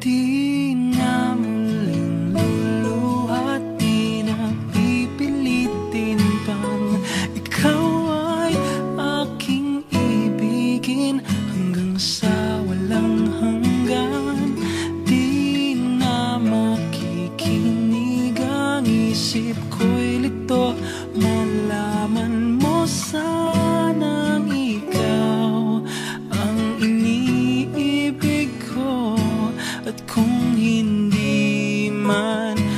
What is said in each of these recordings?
Di na pipilitin pang Ikaw ay aking ibigin Hanggang sa walang hanggan. Di na makikinig ang isip ko'y At kung hindi man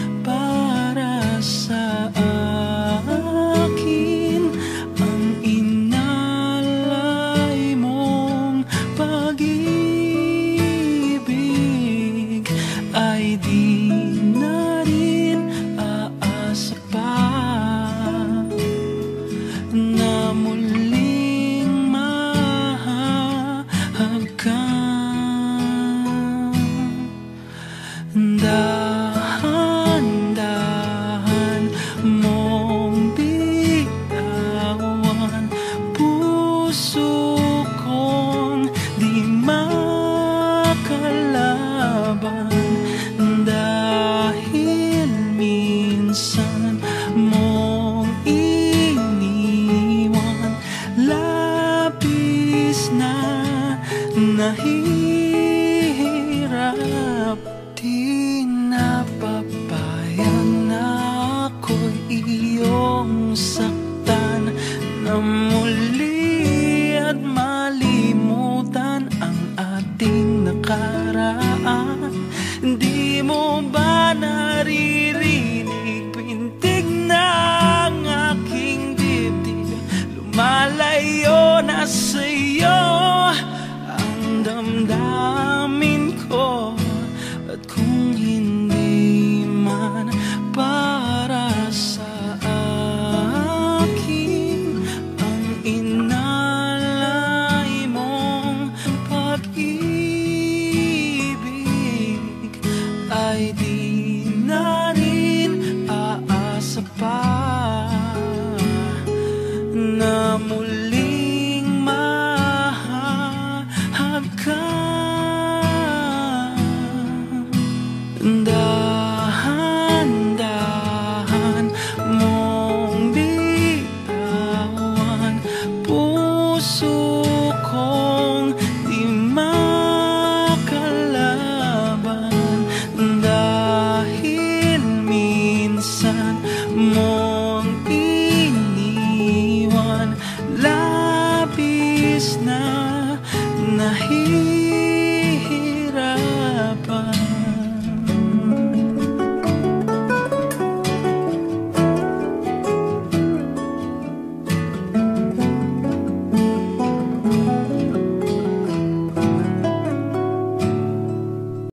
Dahan-dahan mong bitawan Puso di makalaban. Dahil minsan mong iniwan Labis na nahihirap Na muli at malimutan ang ating nakaraan puso kong di makalaban. Dahil minsan mong iniwan Labis na nahihirapan